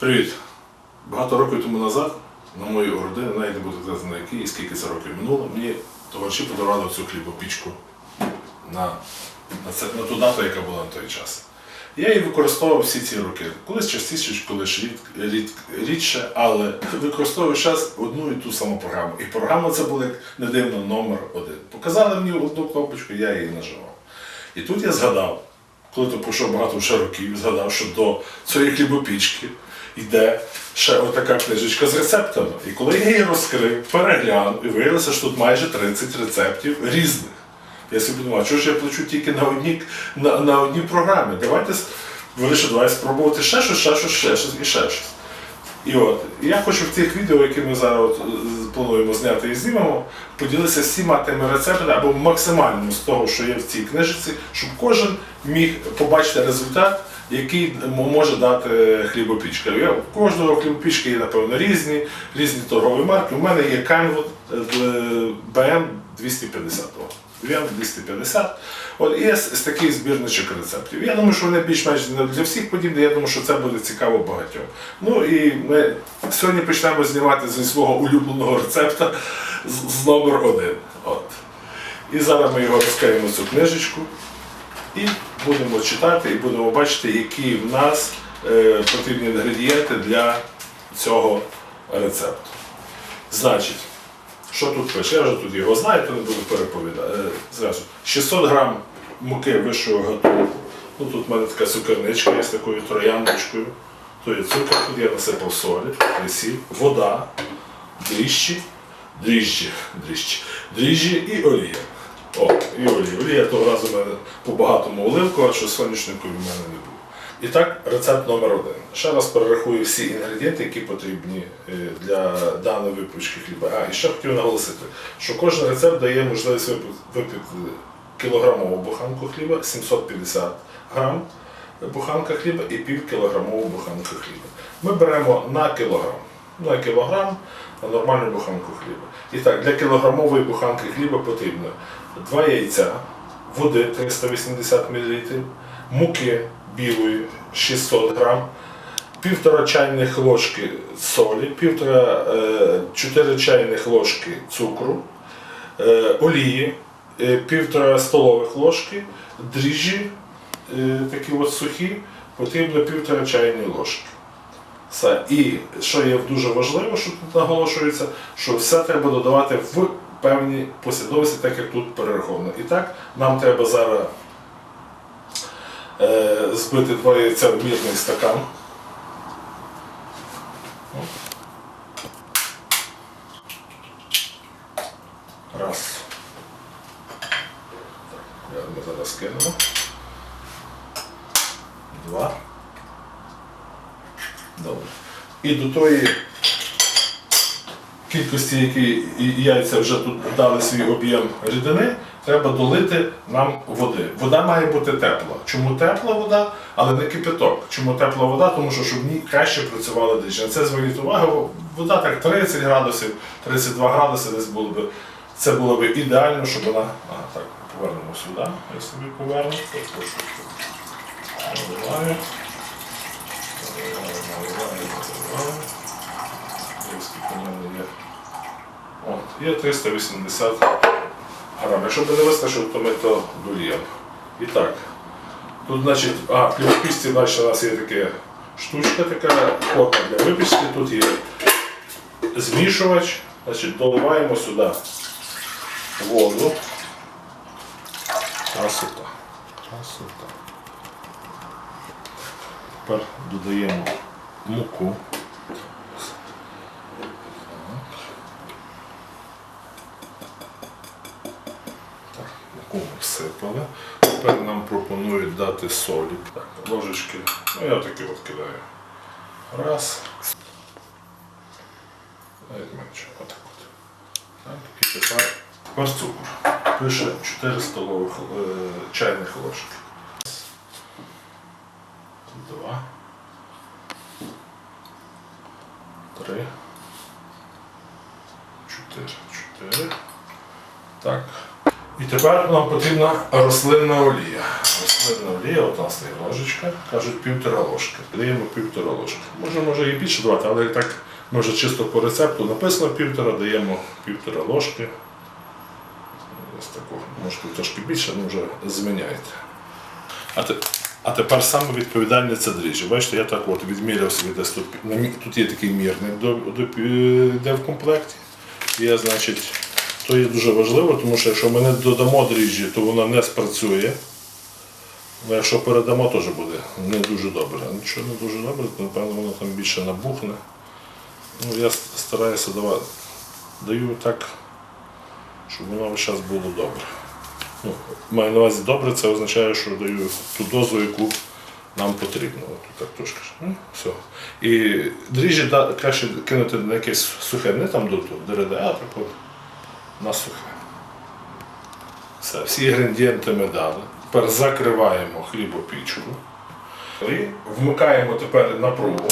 Привіт! Багато років тому назад на мою родину, навіть не буду казати на який і скільки це років минуло, мені товариші подарували цю хлібопічку на, на, це, на ту дату, яка була на той час. Я її використовував всі ці роки. Колись частіше, колись рід, рід, рідше, але використовую зараз одну і ту саму програму. І програма це була, як не дивно, номер один. Показали мені одну кнопочку, я її нажимав. І тут я згадав, коли то пройшов багато вже років, згадав, що до цієї хлібопічки йде ще отака книжечка з рецептами. І коли я її розкрив, переглянув, і виявилося, що тут майже 30 рецептів різних. Я собі думав, чого ж я плачу тільки на одній, на, на одній програмі? Давайте вирішив, давай спробувати ще щось, ще щось, ще щось і ще щось. І от я хочу в цих відео, які ми зараз плануємо зняти і знімемо, поділитися всіма тими рецептами або максимальним з того, що є в цій книжці, щоб кожен міг побачити результат, який може дати хлібопічка. Я, у кожного хлібопічки є, напевно, різні, різні торгові марки. У мене є Canwood BM 250. BM 250. От є такий збірничок рецептів. Я думаю, що вони більш-менш для всіх подібні. Я думаю, що це буде цікаво багатьом. Ну і ми сьогодні почнемо знімати зі свого улюбленого рецепта з, з номер один. От. І зараз ми його розкриємо цю книжечку і будемо читати, і будемо бачити, які в нас е, потрібні інгредієнти для цього рецепту. Значить, що тут пише? Я вже тут його знаю, то не буду переповідати. Е, Зразу. 600 грам муки вищого гатунку. Ну, тут в мене така цукерничка є з такою трояндочкою. То є цукор, тут я насипав солі, сіль, вода, дріжджі, дріжджі, дріжджі, дріжджі і олія. О, і олія. Олія того разу в мене по багатому оливку, а що соняшнику в мене не було. І так, рецепт номер один. Ще раз перерахую всі інгредієнти, які потрібні е, для даної випічки хліба. А, і ще хотів наголосити, що кожен рецепт дає можливість випекти кілограмову буханку хліба, 750 грам буханка хліба і пів кілограмову буханку хліба. Ми беремо на кілограм. На кілограм нормальну буханку хліба. І так, для кілограмової буханки хліба потрібно 2 яйця, води 380 мл, муки білої 600 грам, півтора чайних ложки солі, півтора, е, 4 чайних ложки цукру, е, олії, е, півтора столових ложки, дріжджі, е, такі от сухі, потрібно півтора чайної ложки. Все. І що є дуже важливо, що тут наголошується, що все треба додавати в певній послідовності, так як тут перераховано. І так, нам треба зараз е, збити два яйця в мірний стакан. Раз. Ми зараз кинемо. Два. Добре. І до тої кількості, які яйця вже тут дали свій об'єм рідини, треба долити нам води. Вода має бути тепла. Чому тепла вода, але не кипяток? Чому тепла вода? Тому що щоб в ній краще працювала дріжджі. На це зверніть увагу. Вода так 30 градусів, 32 градуси десь було б. Це було б ідеально, щоб вона. Ага, так, повернемо сюди. Я собі поверну. Наливаю. Мене? От, є 380 грам. Якщо не вистачило, то ми то доліємо. І так. Тут, значить, а, в пісті далі у нас є така штучка, така форма для випічки. Тут є змішувач. Значить, доливаємо сюди воду. Красота. Красота. Тепер додаємо муку. Муку всипали. Тепер нам пропонують дати солі. Ложечки. Ну я таки от кидаю. Раз. Навіть менше. Отак от. Так, і тепер, тепер цукор. Пише 4 столових е, чайних ложки. Два. Три. Чотири. Чотири. Так. І тепер нам потрібна рослинна олія. Рослинна олія, от у нас є ложечка, кажуть півтора ложки. Даємо півтора ложки. Може, може і більше давати, але так ми вже чисто по рецепту написано півтора, даємо півтора ложки. Ось такого. Може трошки більше, ну вже зміняйте. А, те, а тепер саме відповідальне це дріжджі. Бачите, я так от відміряв собі десь тут. Тут є такий мірник, до, йде в комплекті. Є, значить, то є дуже важливо, тому що якщо ми не додамо дріжджі, то воно не спрацює. Ну, якщо передамо, теж буде не дуже добре. Нічого не дуже добре, то напевно воно там більше набухне. Ну, я стараюся давати. Даю так, щоб воно час було добре. Ну, маю на увазі добре, це означає, що даю ту дозу, яку нам потрібно. От так трошки. Ну, все. І дріжджі краще кинути на якесь сухе, не там до того а на сухе. Все, всі інгредієнти ми дали. Тепер закриваємо хлібопічку. І вмикаємо тепер напругу.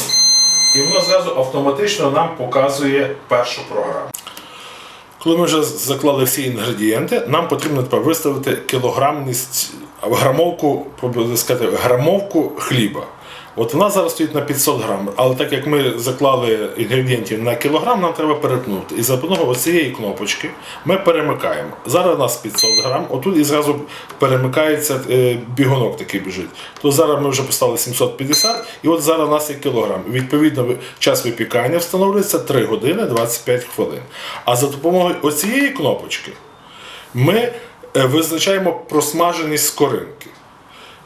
І воно зразу автоматично нам показує першу програму. Коли ми вже заклали всі інгредієнти, нам потрібно тепер виставити кілограмність, грамовку, грамовку хліба. От вона зараз стоїть на 500 грам, але так як ми заклали інгредієнтів на кілограм, нам треба перетнути. І за допомогою цієї кнопочки ми перемикаємо. Зараз у нас 500 грам, отут і зразу перемикається е, бігунок такий біжить. То зараз ми вже поставили 750, і от зараз у нас є кілограм. Відповідно, час випікання встановлюється 3 години 25 хвилин. А за допомогою оцієї кнопочки ми е, визначаємо просмаженість скоринки.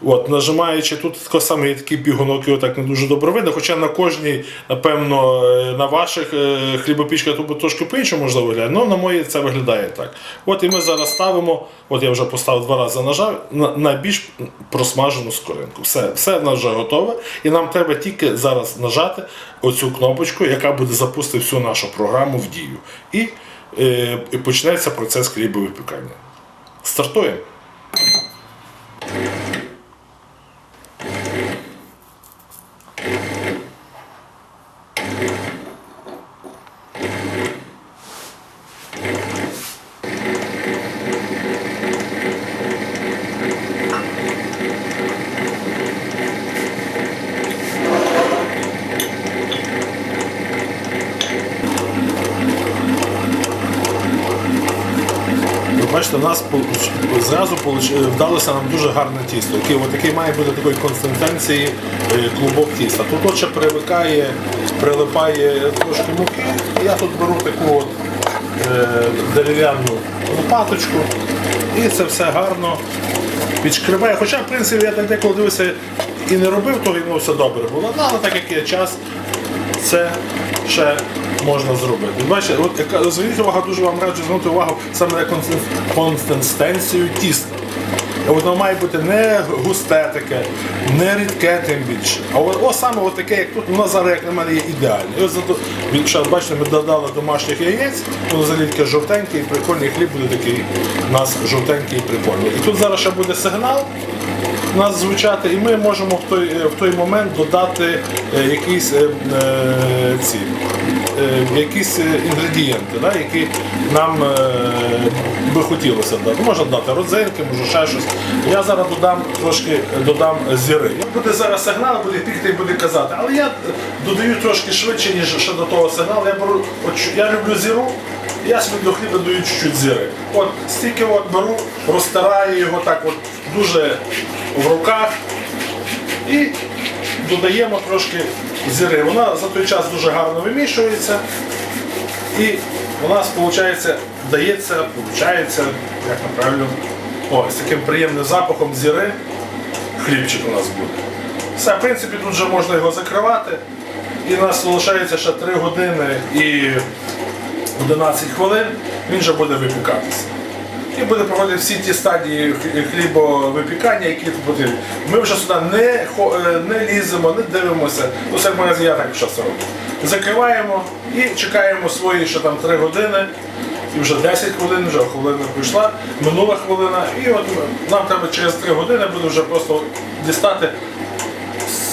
От, нажимаючи тут саме такий бігунок, його так не дуже добре видно. Хоча на кожній, напевно, е, на ваших е, хлібопічках тут трошки по-іншому можливо виглядає, але на моїй це виглядає так. От і ми зараз ставимо, от я вже поставив два рази нажав, на, на більш просмажену скоринку. Все, все в нас вже готове. І нам треба тільки зараз нажати оцю кнопочку, яка буде запустити всю нашу програму в дію. І, е, і почнеться процес хлібовипікання. Стартуємо. Ви бачите, у нас получ- зразу получ- вдалося нам дуже гарне тісто, яке от має бути такої консистенції е, клубок тіста. Тут ще привикає, прилипає трошки муки. Я тут беру таку от, е, дерев'яну лопаточку і це все гарно підшкриваю. Хоча, в принципі, я так деколи дивився і не робив і воно все добре було. Ну, але так як є час, це ще можна зробити. Бачите, от зверніть увагу, дуже вам раджу звернути увагу саме на консистен- консистенцію тіста. Воно має бути не густе таке, не рідке тим більше. А о, саме таке, як тут, воно зараз, як на мене, є ідеальне. І зато, бачите, ми додали домашніх яєць, воно взагалі жовтеньке і прикольний хліб буде такий у нас жовтенький і прикольний. І тут зараз ще буде сигнал у нас звучати, і ми можемо в той, в той момент додати е, якісь, е, е, ці, е, якісь е, інгредієнти, да, які нам е, би хотілося дати. Можна дати родзинки, може ще щось. Я зараз додам трошки додам зіри. Буде зараз сигнал, буде пікти і буде казати, але я додаю трошки швидше, ніж ще до того сигналу. Я беру, я люблю зіру. Я собі до хліба даю чуть-чуть зіри. От стільки от беру, розтираю його так от дуже в руках і додаємо трошки зіри. Вона за той час дуже гарно вимішується. І у нас виходить, дається, виходить, як правильно, о, з таким приємним запахом зіри хлібчик у нас буде. Все, в принципі, тут вже можна його закривати. І у нас залишається ще 3 години і 11 хвилин, він вже буде випікатися. І буде проходити всі ті стадії хлібовипікання, які потрібні. Ми вже сюди не, е, не ліземо, не дивимося. Ну, це в магазині я так зараз роблю. Закриваємо і чекаємо свої ще там 3 години. І вже 10 хвилин, вже хвилина пішла, минула хвилина. І от нам треба через 3 години буде вже просто дістати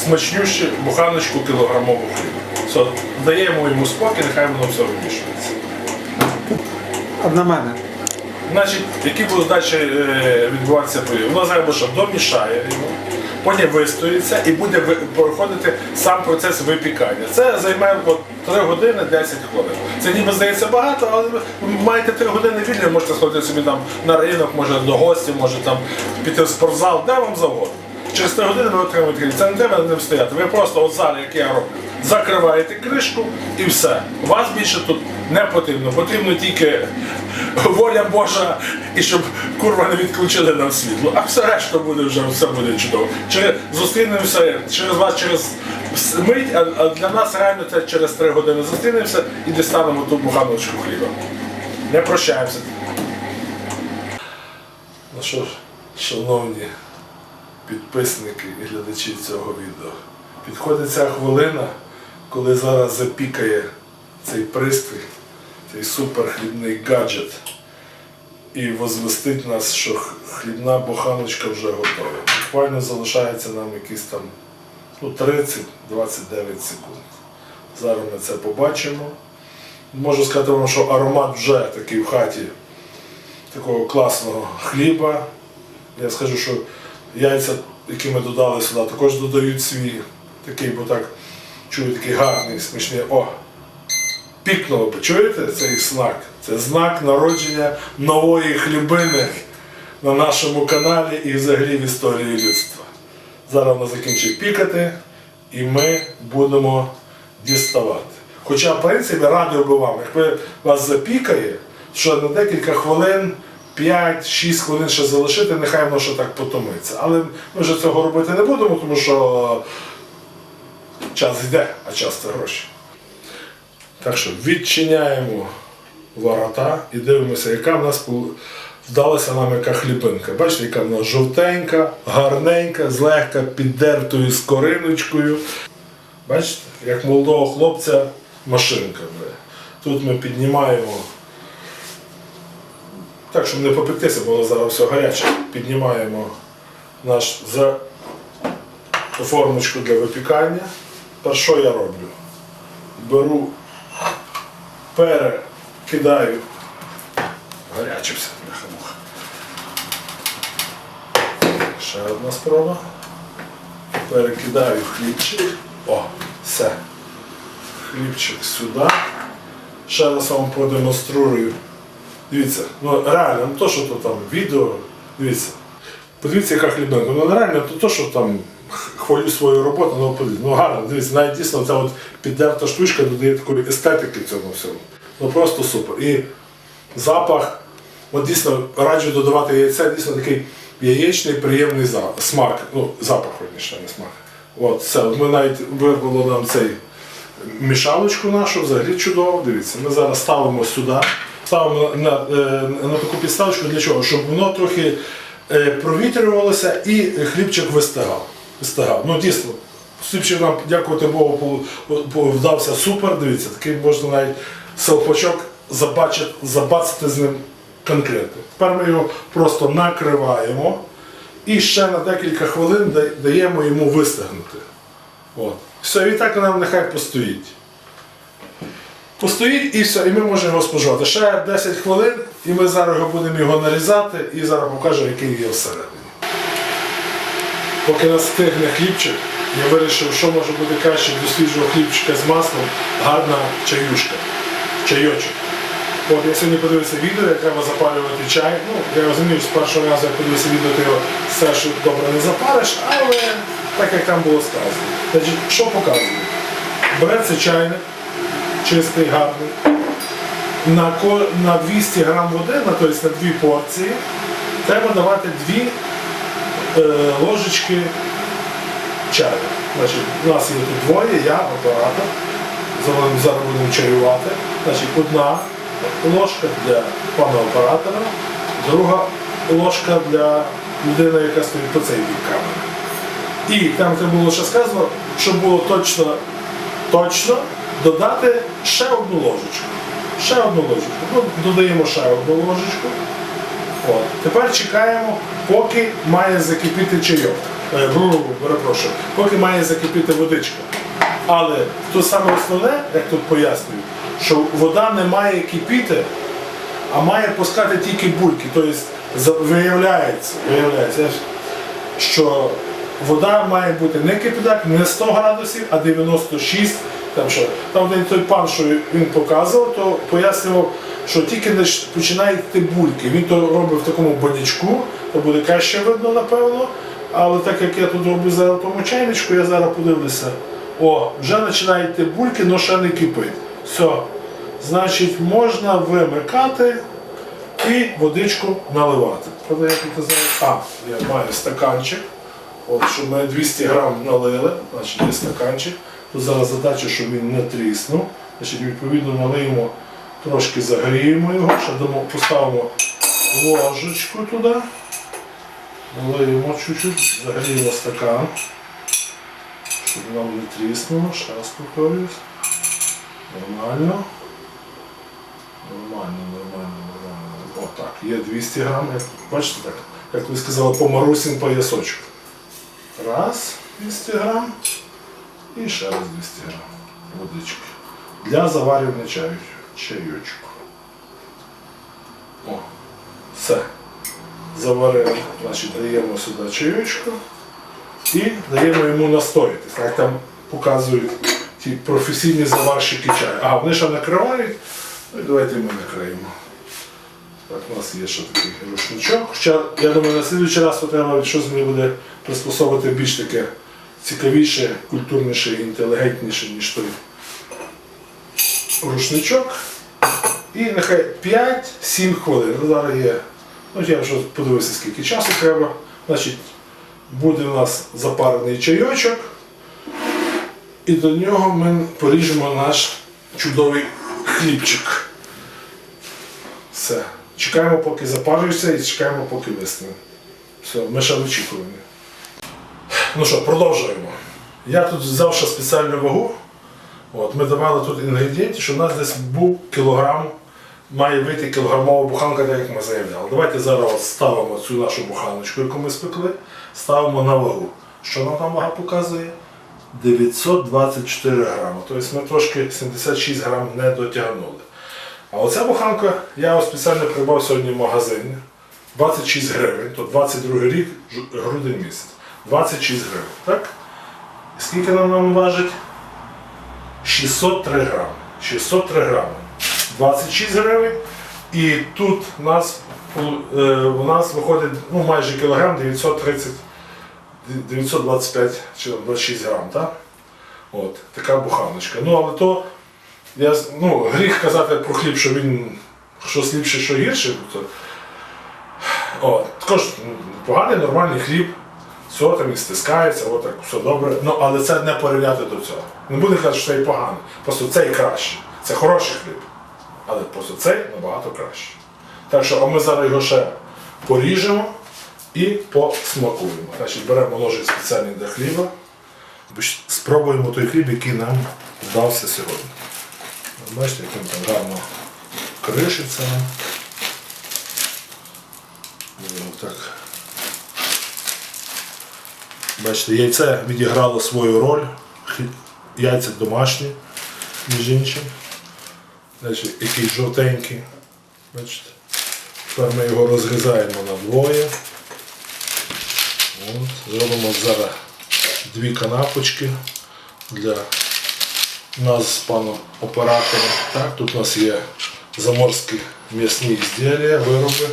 смачнющу буханочку кілограмову хліба. Даємо йому спокій, нехай воно все вимішується. Одна мене. Значить, які будуть далі е, відбуватися події? Воно зараз що домішає його, потім вистоїться і буде проходити сам процес випікання. Це займає от, 3 години 10 хвилин. Це ніби здається багато, але ви маєте 3 години вільні, можете сходити собі там на ринок, може до гостів, може там піти в спортзал, де вам завгодно. Через 3 години ви отримаєте кліп. Це не треба ним стояти. Ви просто от зараз, як я роблю, закриваєте кришку і все. Вас більше тут не потрібно. Потрібно тільки воля Божа і щоб курва не відключили нам світло. А все решта буде вже все буде чудово. Через зустрінемося через вас через мить, а, для нас реально це через 3 години зустрінемося і дістанемо ту буханочку хліба. Не прощаємося. Ну що ж, шановні підписники і глядачі цього відео. Підходить ця хвилина, коли зараз запікає цей пристрій, цей суперхлібний гаджет, і возвестить нас, що хлібна буханочка вже готова. Буквально залишається нам якісь там ну, 30-29 секунд. Зараз ми це побачимо. Можу сказати вам, що аромат вже такий в хаті такого класного хліба. Я скажу, що яйця, які ми додали сюди, також додають свій такий, бо так чую такий гарний, смачний. О! Пікнуло би, чуєте цей знак? Це знак народження нової хлібини на нашому каналі і взагалі в історії людства. Зараз вона закінчить пікати, і ми будемо діставати. Хоча, в принципі, радив би вам, якби вас запікає, що на декілька хвилин, 5-6 хвилин ще залишити, нехай воно ще так потомиться. Але ми вже цього робити не будемо, тому що час йде, а час це гроші. Так що відчиняємо ворота і дивимося, яка в нас вдалася нам яка хлібинка. Бачите, яка вона жовтенька, гарненька, злегка піддертою скориночкою. Бачите, як молодого хлопця машинка. Тут ми піднімаємо. Так, щоб не попектися, бо зараз все гаряче. Піднімаємо наш за формочку для випікання. Та що я роблю? Беру перекидаю. Гаряче все, бляха-муха. Ще одна спроба. Перекидаю хлібчик. О, все. Хлібчик сюди. Ще раз вам продемонструю. Дивіться, ну реально, не то, що то там відео, дивіться. Подивіться, яка хлібинка. Ну реально, то, то що там хвалю свою роботу, ну. Ну гарно, дивіться, навіть дійсно ця от піддерта штучка додає такої естетики цьому всьому. Ну просто супер. І запах, от дійсно раджу додавати яйця, дійсно такий яєчний приємний за- смак. Ну, запах, верніше, не смак. От, все. Ми навіть вирвало нам цей мішалочку нашу, взагалі чудово. Дивіться, ми зараз ставимо сюди, ставимо на, е, на таку підставочку для чого? Щоб воно трохи е, провітрювалося і хлібчик вистигав. Вистигав. Ну дійсно, нам, дякувати Богу, вдався супер. Дивіться, такий можна навіть селпачок забачити, забацати з ним конкретно. Тепер ми його просто накриваємо і ще на декілька хвилин даємо йому вистигнути. От. Все, і так нам нехай постоїть. Постоїть і все, і ми можемо його споживати. Ще 10 хвилин, і ми зараз будемо його нарізати і зараз покажемо, який є всередині. Поки нас стигне хлібчик, я вирішив, що може бути краще до свіжого хлібчика з маслом, гарна чаюшка, чайочок. От я сьогодні подивився відео, як треба запалювати чай. Ну, я розумію, з першого разу я подивився відео, ти його все що добре не запалиш, але так як там було сказано. Значить, що показує? Береться чайник, чистий, гарний. На, 200 грам води, тобто на дві порції, треба давати дві е, ложечки чаю. Значить, у нас є тут двоє, я, оператор. Зараз будемо чаювати. Значить, одна ложка для пана оператора, друга ложка для людини, яка стоїть по цей бік камери. І там це було ще сказано, щоб було точно, точно додати ще одну ложечку. Ще одну ложечку. Ну, додаємо ще одну ложечку. От. Тепер чекаємо, поки має закипіти чайок. Е, перепрошую, поки має закипіти водичка. Але то саме основне, як тут пояснюють, що вода не має кипіти а має пускати тільки бульки. Тобто виявляється, виявляється, що вода має бути не кипяток, не 100 градусів, а 96. Там, що. там той пан, що він показував, то пояснював, що тільки лиш починають йти бульки. Він то робить в такому бодячку, то буде краще видно, напевно. Але так як я тут роблю зараз в тому чайничку, я зараз подивлюся. О, вже починають йти бульки, але ще не кипить. Все. Значить, можна вимикати і водичку наливати. Правда, я тут зараз. А, я маю стаканчик. От, щоб ми 200 грам налили, значить є стаканчик. Тут зараз задача, щоб він не тріснув. Значить, відповідно налиємо, трошки загріємо його, ще дамо, поставимо ложечку туди. Налиємо чуть-чуть, загріємо стакан, щоб нам не тріснуло. Ще раз повторюсь. Нормально. Нормально, нормально, нормально. О, так, є 200 грам. Бачите так? Як ви сказали, по Марусін поясочок. Раз, 200 грам. І ще раз 200 грам водички. Для заварювання чаю, чайочку. О, все. Заварили. Значить, даємо сюди чайочку і даємо йому настоїтись. Так там показують ті професійні заварщики чаю. А, вони ще накривають. Ну і давайте ми накриємо. Так, у нас є ще такий рушничок. Хоча, я думаю, на слідуючий раз треба щось мені буде приспособити більш таке цікавіше, культурніше, інтелігентніше, ніж той рушничок. І нехай 5-7 хвилин. Ну, Зараз є. Ну, я вже подивився, скільки часу треба. Значить, буде у нас запарений чайочок. І до нього ми поріжемо наш чудовий хлібчик. Все. Чекаємо, поки запарюється і чекаємо, поки висне. Все, ми ще очікуванні. Ну що, продовжуємо. Я тут взяв ще спеціальну вагу. От, ми давали тут інгредієнти, що в нас десь був кілограм, має вийти кілограмова буханка, так як ми заявляли. Давайте зараз ставимо цю нашу буханочку, яку ми спекли, ставимо на вагу. Що нам там вага показує? 924 грами. Тобто ми трошки 76 грам не дотягнули. А оця буханка я спеціально придбав сьогодні в магазині. 26 гривень, то 22 рік, грудень місяць. 26 гривень. Так? Скільки нам, нам важить? 603 грами. 603 грами. 26 гривень. І тут у нас, е, у нас виходить ну, майже кілограм 930, 925 чи 26 грам. Так? От, така буханочка. Ну, але то я, ну, гріх казати про хліб, що він щось ліпше, що гірше. То, о, також м, поганий, нормальний хліб. Все там і стискається, от так, все добре. Ну, але це не порівняти до цього. Не буде казати, що це і поганий. Просто цей краще. Це хороший хліб. Але просто цей набагато краще. Так що а ми зараз його ще поріжемо і посмакуємо. Значить, беремо ножик спеціальний для хліба. Спробуємо той хліб, який нам вдався сьогодні. Бачите, як він там гарно кришиться. І отак. Бачите, яйце відіграло свою роль. Яйця домашні, між іншим. Значить, який жовтенький. Бачите. Тепер ми його розрізаємо на двоє. От, зробимо зараз дві канапочки для нас з паном оператором. Так, тут у нас є заморські м'ясні ізділля, вироби.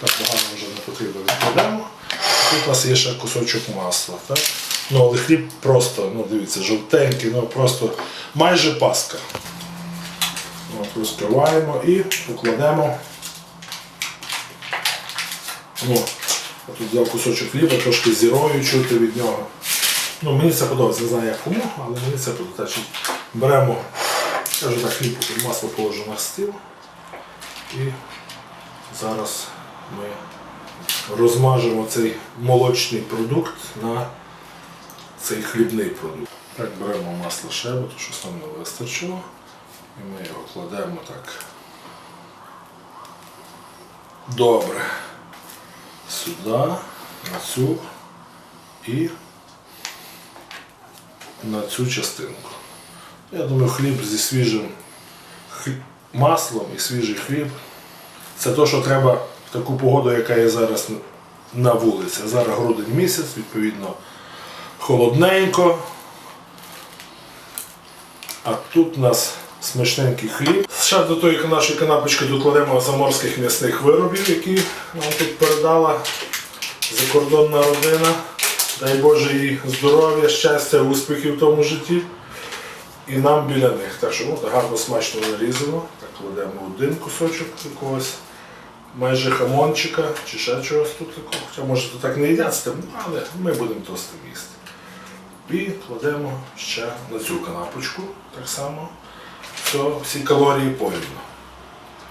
Так багато вже не потрібно відкладемо. Тут у нас є ще кусочок масла. Так? Ну, але хліб просто, ну дивіться, жовтенький, ну просто майже паска. От, розкриваємо і покладемо. Я тут взяв кусочок хліба, трошки зірою чути від нього. Ну, мені це подобається, не знаю як кому, але мені це подобається. Беремо, я так хліб масло положу на стіл. І зараз ми розмажемо цей молочний продукт на цей хлібний продукт. Так, беремо масло шебу, нам не вистачило. І ми його кладемо так. Добре. Сюди, на цю і на цю частинку. Я думаю, хліб зі свіжим маслом і свіжий хліб Це те, що треба в таку погоду, яка є зараз на вулиці. Зараз грудень місяць, відповідно, холодненько. А тут у нас смачненький хліб. Ще до тої нашої канапочки докладемо заморських м'ясних виробів, які нам тут передала закордонна родина. Дай Боже їй здоров'я, щастя, успіхів в тому житті. І нам біля них. Так що гарно смачно нарізано. Так кладемо один кусочок якогось майже хамончика чи ще чогось тут такого. Хоча може то так не їдять з тим, ну, але ми будемо то з. І кладемо ще на цю канапочку так само. Все, всі калорії порівну.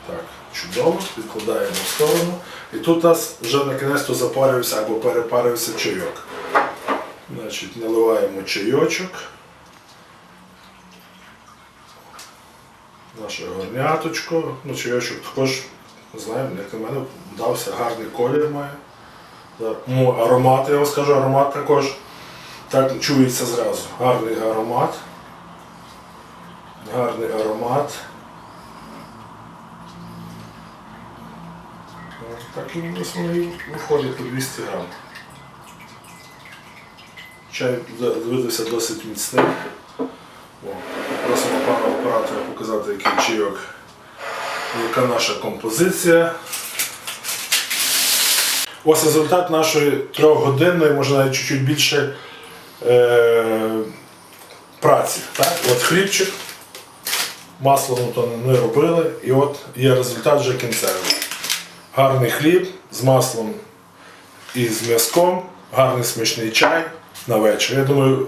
Так, чудово, відкладаємо в сторону. І тут у нас вже накінець запарився або перепарився чайок. Значить, наливаємо чайочок. Наше горняточко. Ну, чайочок також, знаємо, як на мене, вдався гарний колір має. Ну, аромат, я вам скажу, аромат також так чується зразу. Гарний аромат. Гарний аромат. Так і виходить по 200 грам. Чай видався досить міцний. Просимо пана оператора показати, який чайок, яка наша композиція. Ось результат нашої трьохгодинної, може навіть чуть-чуть більше е, праці. Так? От хлібчик, масло ну, не робили, і от є результат вже кінцевий. Гарний хліб з маслом і з м'язком, гарний смачний чай на вечір. Я думаю,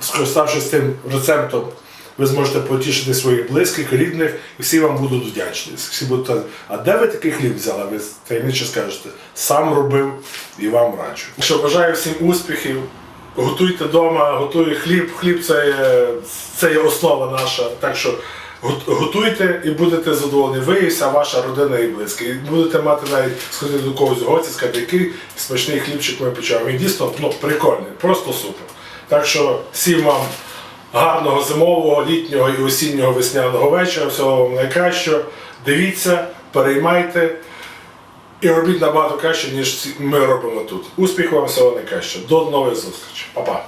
скориставшись цим рецептом, ви зможете потішити своїх близьких, рідних, і всі вам будуть вдячні. Всі будуть, а де ви такий хліб взяли? Ви таємниче скажете, сам робив і вам раджу. Що бажаю всім успіхів. Готуйте вдома, готуй хліб. Хліб це є, це є основа наша. Так що готуйте і будете задоволені. Ви і вся ваша родина і близькі. І будете мати навіть сходити до когось гості, сказати, який смачний хлібчик ми печемо. Він дійсно ну, прикольний, просто супер. Так що всім вам гарного зимового, літнього і осіннього весняного вечора. Всього вам найкращого. Дивіться, переймайте і робіть набагато краще, ніж ми робимо тут. Успіху вам всього найкращого. До нових зустрічей. Па-па.